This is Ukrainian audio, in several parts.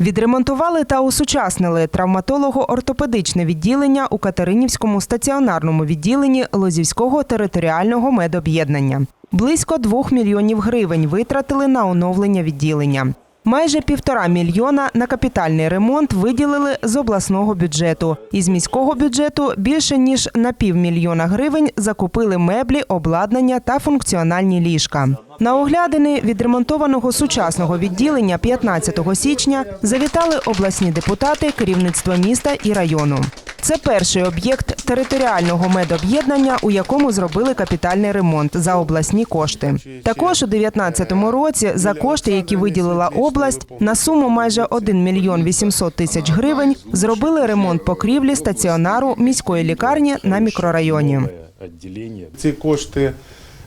Відремонтували та усучаснили травматолого-ортопедичне відділення у Катеринівському стаціонарному відділенні Лозівського територіального медоб'єднання. Близько двох мільйонів гривень витратили на оновлення відділення. Майже півтора мільйона на капітальний ремонт виділили з обласного бюджету. Із міського бюджету більше ніж на півмільйона гривень закупили меблі, обладнання та функціональні ліжка. На оглядини відремонтованого сучасного відділення 15 січня завітали обласні депутати, керівництво міста і району. Це перший об'єкт територіального медоб'єднання, у якому зробили капітальний ремонт за обласні кошти. Також у 2019 році за кошти, які виділила область, на суму майже 1 мільйон 800 тисяч гривень зробили ремонт покрівлі стаціонару міської лікарні на мікрорайоні. Ці кошти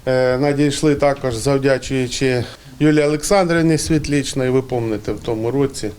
е, надійшли також завдячуючи Юлії Олександрівні Світлічної. Ви пам'ятаєте, в тому році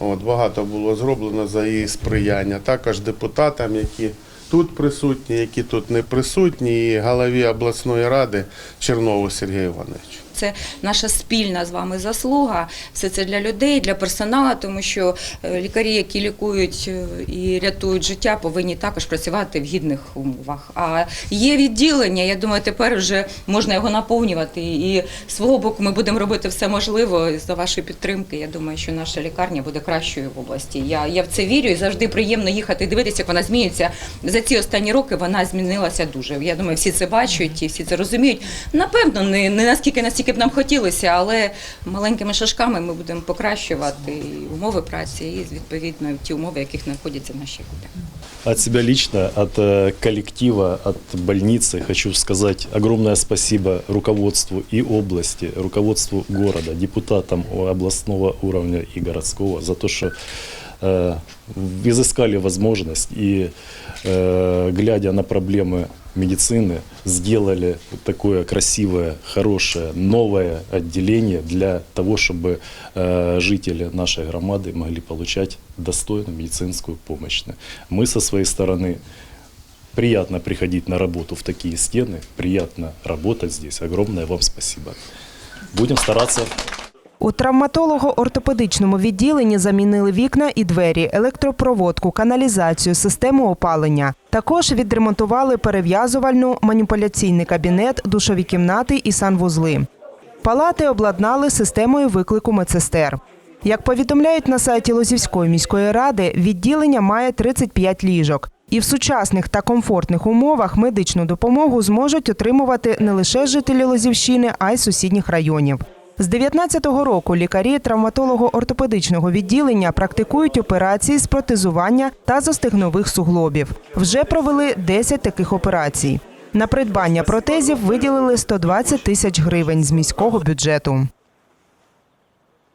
от, багато було зроблено за її сприяння. Також депутатам, які тут присутні, які тут не присутні, і голові обласної ради Чернову Сергію Івановичу. Це наша спільна з вами заслуга. Все це для людей, для персоналу, тому що е, лікарі, які лікують е, і рятують життя, повинні також працювати в гідних умовах. А є відділення. Я думаю, тепер вже можна його наповнювати. І свого боку ми будемо робити все можливе за вашої підтримки. Я думаю, що наша лікарня буде кращою в області. Я, я в це вірю і завжди приємно їхати і дивитися, як вона змінюється. За ці останні роки вона змінилася дуже. Я думаю, всі це бачать і всі це розуміють. Напевно, не, не наскільки настільки б нам хотілося, але маленькими шажками ми будемо покращувати і умови праці і відповідно ті умови, в яких знаходяться наші люди. От себя лично, от э, коллектива, от больницы хочу сказать огромное спасибо руководству и области, руководству города, депутатам областного уровня и городского за то, что э, изыскали возможность и, э, глядя на проблемы медицины, сделали такое красивое, хорошее, новое отделение для того, чтобы э, жители нашей громады могли получать достойную медицинскую помощь. Мы со своей стороны приятно приходить на работу в такие стены, приятно работать здесь. Огромное вам спасибо. Будем стараться У травматолого-ортопедичному відділенні замінили вікна і двері, електропроводку, каналізацію, систему опалення. Також відремонтували перев'язувальну, маніпуляційний кабінет, душові кімнати і санвузли. Палати обладнали системою виклику медсестер. Як повідомляють на сайті Лозівської міської ради, відділення має 35 ліжок. І в сучасних та комфортних умовах медичну допомогу зможуть отримувати не лише жителі Лозівщини, а й сусідніх районів. З 19-го року лікарі травматолого-ортопедичного відділення практикують операції з протезування та застигнових суглобів. Вже провели 10 таких операцій. На придбання протезів виділили 120 тисяч гривень з міського бюджету.